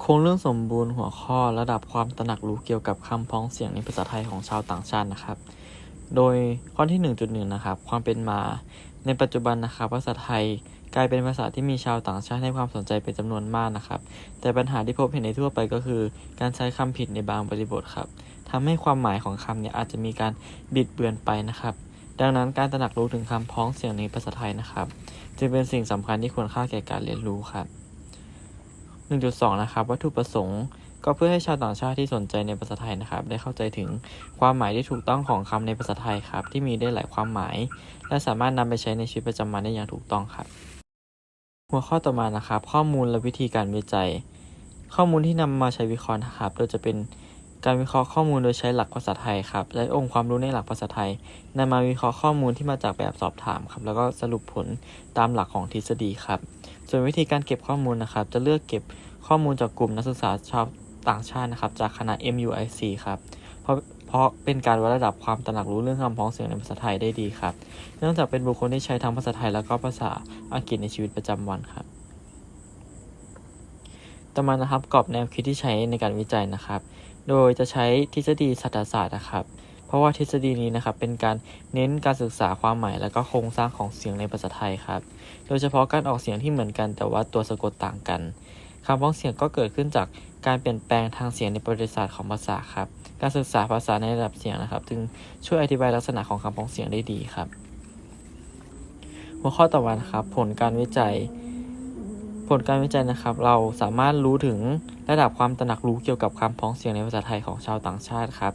โครงเรื่องสมบูรณ์หัวข้อระดับความตระหนักรู้เกี่ยวกับคำพ้องเสียงในภาษาไทยของชาวต่างชาตินะครับ โดยข้อที่ 1.1 นะครับ ความเป็นมา ในปัจจุบันนะครับภาษาไทยกลายเป็นภาษาที่มีชาวต่างชาติให้ความสนใจเป็นจำนวนมากนะครับ แต่ปัญหาที่พบเห็นในทั่วไปก็คือ การใช้คำผิดในบางบริบทครับทำให้ความหมายของคำเนี่ยอาจจะมีการบิดเบือนไปนะครับ ดังนั้นการตระหนักรู้ถึงคำพ้องเสียงในภาษาไทยนะครับ จึงเป็นสิ่งสำคัญที่ควรค่าแก่การเรียนรู้ครับ 1.2 นะครับวัตถุประสงค์ก็เพื่อให้ชาวต่างชาติที่สนใจในภาษาไทยนะครับ ได้เข้าใจถึงความหมายที่ถูกต้องของคำในภาษาไทยครับ ที่มีได้หลายความหมาย และสามารถนำไปใช้ในชีวิตประจำวันได้อย่างถูกต้องครับ หัวข้อต่อมานะครับ ข้อมูลและวิธีการวิจัย ข้อมูลที่นำมาใช้วิเคราะห์นะครับ โดยจะเป็นการวิเคราะห์ข้อมูลโดยใช้หลักภาษาไทยครับ และองค์ความรู้ในหลักภาษาไทยนำมาวิเคราะห์ข้อมูลที่มาจากแบบสอบถามครับ แล้วก็สรุปผลตามหลักของทฤษฎีครับ ส่วนวิธีการเก็บข้อมูลนะครับ จะเลือกเก็บข้อมูลจากกลุ่มนักศึกษาชาวต่างชาตินะครับ จากคณะ MUIC ครับ เพราะเพราะเป็นการวัดระดับความตระหนักรู้เรื่องคำพ้องเสียงในภาษาไทยได้ดีครับ เนื่องจากเป็นบุคคลที่ใช้ทั้งภาษาไทยแล้วก็ภาษาอังกฤษในชีวิตประจำวันครับต่อมานะครับกรอบแนวคิดที่ใช้ในการวิจัยนะครับ โดยจะใช้ทฤษฎีสัตศาสตร์นะครับ เพราะว่าทฤษฎีนี้นะครับเป็นการเน้นการศึกษาความหมายและก็โครงสร้างของเสียงในภาษาไทยครับ โดยเฉพาะการออกเสียงที่เหมือนกันแต่ว่าตัวสะกดต่างกันคำพ้องเสียงก็เกิดขึ้นจากการเปลี่ยนแปลงทางเสียงในประวัติศาสตร์ของภาษาครับ การศึกษาภาษาในระดับเสียงนะครับ จึงช่วยอธิบายลักษณะของคำพ้องเสียงได้ดีครับ หัวข้อต่อมานครับ ผลการวิจัย ผลการวิจัยนะครับ เราสามารถรู้ถึงระดับความตระหนักรู้เกี่ยวกับคำพ้องเสียงในภาษาไทยของชาวต่างชาติครับ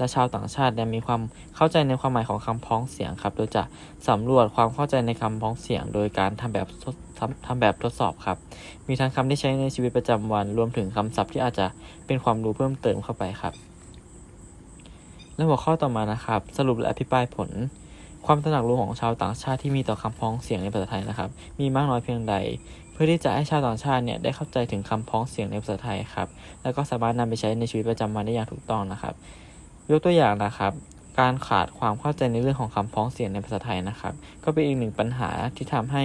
และชาวต่างชาติเนี่ยมีความเข้าใจในความหมายของคำพ้องเสียงครับ โดยจะสำรวจความเข้าใจในคำพ้องเสียง โดยการทำแบบทดทำทำแบบทดสอบครับ มีทั้งคำที่ใช้ในชีวิตประจำวัน รวมถึงคำศัพท์ที่อาจจะเป็นความรู้เพิ่มเติมเข้าไปครับ และหัวข้อต่อมานะครับ สรุปและอภิปรายผล ความตระหนักรู้ของชาวต่างชาติที่มีต่อคำพ้องเสียงในภาษาไทยนะครับ มีมากน้อยเพียงใดเพื่อที่จะให้ชาวต่างชาติเนี่ยได้เข้าใจถึงคำพ้องเสียงในภาษาไทยครับ แล้วก็สามารถนำไปใช้ในชีวิตประจำวันได้อย่างถูกต้องนะครับ ยกตัวอย่างนะครับ การขาดความเข้าใจในเรื่องของคำพ้องเสียงในภาษาไทยนะครับ ก็เป็นอีกหนึ่งปัญหาที่ทำให้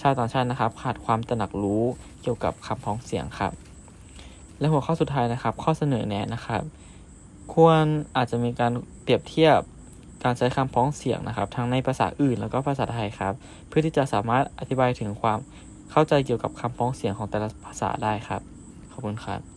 ชาวต่างชาตินะครับ ขาดความตระหนักรู้เกี่ยวกับคำพ้องเสียงครับ และหัวข้อสุดท้ายนะครับ ข้อเสนอแนะนะครับ ควรอาจจะมีการเปรียบเทียบการใช้คำพ้องเสียงนะครับ ทั้งในภาษาอื่นแล้วก็ภาษาไทยครับ เพื่อที่จะสามารถอธิบายถึงความเข้าใจเกี่ยวกับคำพ้องเสียงของแต่ละภาษาได้ครับ ขอบคุณครับ